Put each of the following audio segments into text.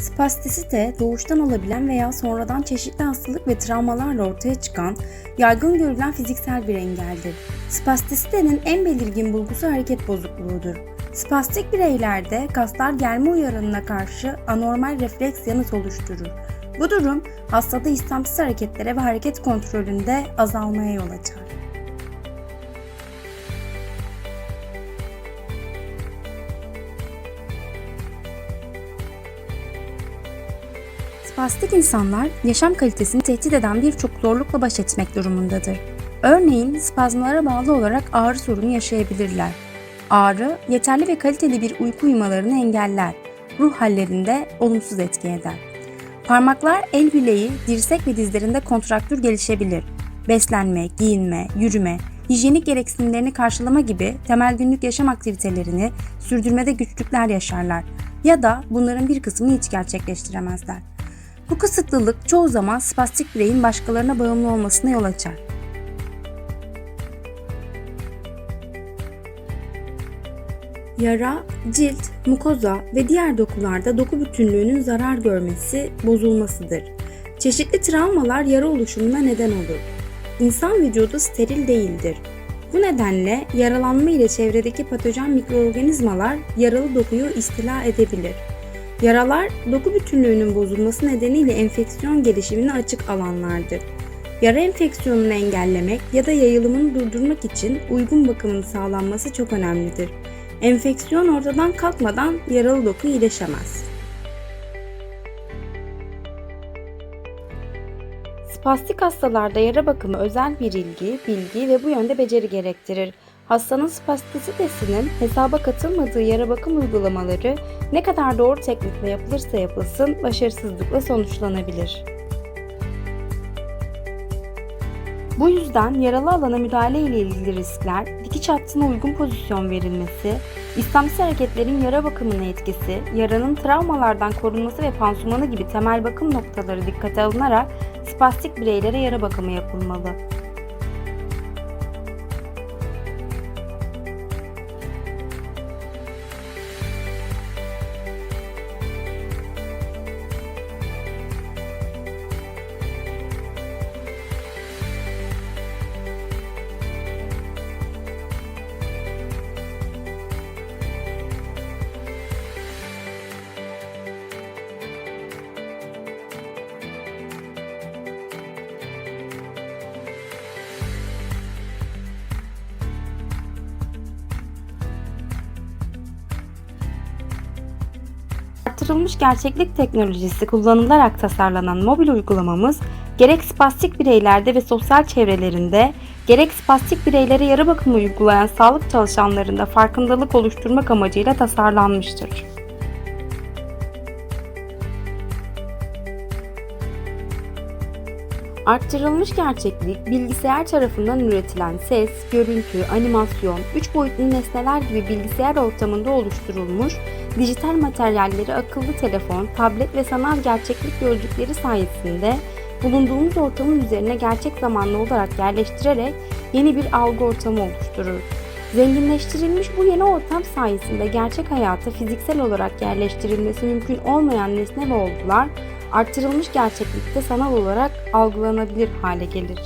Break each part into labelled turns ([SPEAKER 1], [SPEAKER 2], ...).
[SPEAKER 1] Spastisite, doğuştan olabilen veya sonradan çeşitli hastalık ve travmalarla ortaya çıkan, yaygın görülen fiziksel bir engeldir. Spastisitenin en belirgin bulgusu hareket bozukluğudur. Spastik bireylerde kaslar germe uyarınına karşı anormal refleks yanıt oluşturur. Bu durum hastada istemsiz hareketlere ve hareket kontrolünde azalmaya yol açar. Spastik insanlar yaşam kalitesini tehdit eden birçok zorlukla baş etmek durumundadır. Örneğin spazmlara bağlı olarak ağrı sorunu yaşayabilirler. Ağrı, yeterli ve kaliteli bir uyku uyumalarını engeller. Ruh hallerinde olumsuz etki eder. Parmaklar, el bileği, dirsek ve dizlerinde kontraktür gelişebilir. Beslenme, giyinme, yürüme, hijyenik gereksinimlerini karşılama gibi temel günlük yaşam aktivitelerini sürdürmede güçlükler yaşarlar ya da bunların bir kısmını hiç gerçekleştiremezler. Bu kısıtlılık çoğu zaman spastik bireyin başkalarına bağımlı olmasına yol açar. Yara, cilt, mukoza ve diğer dokularda doku bütünlüğünün zarar görmesi, bozulmasıdır. Çeşitli travmalar yara oluşumuna neden olur. İnsan vücudu steril değildir. Bu nedenle yaralanma ile çevredeki patojen mikroorganizmalar yaralı dokuyu istila edebilir. Yaralar, doku bütünlüğünün bozulması nedeniyle enfeksiyon gelişimine açık alanlardır. Yara enfeksiyonunu engellemek ya da yayılımını durdurmak için uygun bakımın sağlanması çok önemlidir. Enfeksiyon ortadan kalkmadan yaralı doku iyileşemez. Spastik hastalarda yara bakımı özel bir ilgi, bilgi ve bu yönde beceri gerektirir. Hastanın spastisitesinin hesaba katılmadığı yara bakım uygulamaları ne kadar doğru teknikle yapılırsa yapılsın başarısızlıkla sonuçlanabilir. Bu yüzden yaralı alana müdahale ile ilgili riskler, dikiş hattına uygun pozisyon verilmesi, istemsiz hareketlerin yara bakımına etkisi, yaranın travmalardan korunması ve pansumanı gibi temel bakım noktaları dikkate alınarak spastik bireylere yara bakımı yapılmalı. Artırılmış gerçeklik teknolojisi kullanılarak tasarlanan mobil uygulamamız gerek spastik bireylerde ve sosyal çevrelerinde gerek spastik bireylere yara bakımı uygulayan sağlık çalışanlarında farkındalık oluşturmak amacıyla tasarlanmıştır. Arttırılmış gerçeklik, bilgisayar tarafından üretilen ses, görüntü, animasyon, 3 boyutlu nesneler gibi bilgisayar ortamında oluşturulmuş dijital materyalleri akıllı telefon, tablet ve sanal gerçeklik gözlükleri sayesinde bulunduğumuz ortamın üzerine gerçek zamanlı olarak yerleştirerek yeni bir algı ortamı oluşturur. Zenginleştirilmiş bu yeni ortam sayesinde gerçek hayata fiziksel olarak yerleştirilmesi mümkün olmayan nesne ve olgular artırılmış gerçeklikte sanal olarak algılanabilir hale gelir.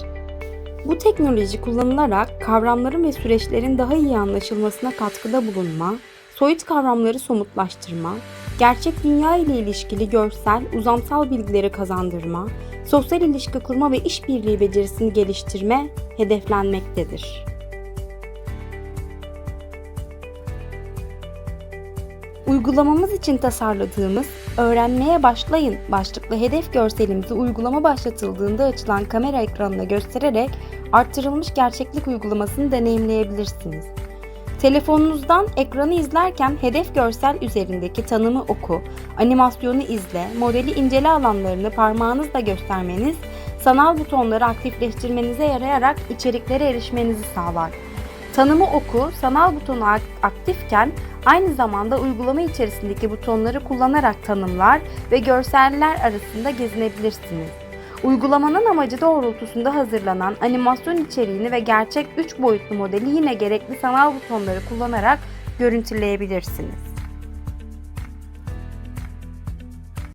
[SPEAKER 1] Bu teknoloji kullanılarak kavramların ve süreçlerin daha iyi anlaşılmasına katkıda bulunma, soyut kavramları somutlaştırma, gerçek dünya ile ilişkili görsel, uzamsal bilgileri kazandırma, sosyal ilişki kurma ve işbirliği becerisini geliştirme hedeflenmektedir. Uygulamamız için tasarladığımız Öğrenmeye Başlayın başlıklı hedef görselimizi uygulama başlatıldığında açılan kamera ekranına göstererek arttırılmış gerçeklik uygulamasını deneyimleyebilirsiniz. Telefonunuzdan ekranı izlerken hedef görsel üzerindeki tanımı oku, animasyonu izle, modeli incele alanlarını parmağınızla göstermeniz, sanal butonları aktifleştirmenize yarayarak içeriklere erişmenizi sağlar. Tanımı oku, sanal butonu aktifken aynı zamanda uygulama içerisindeki butonları kullanarak tanımlar ve görseller arasında gezinebilirsiniz. Uygulamanın amacı doğrultusunda hazırlanan animasyon içeriğini ve gerçek 3 boyutlu modeli yine gerekli sanal butonları kullanarak görüntüleyebilirsiniz.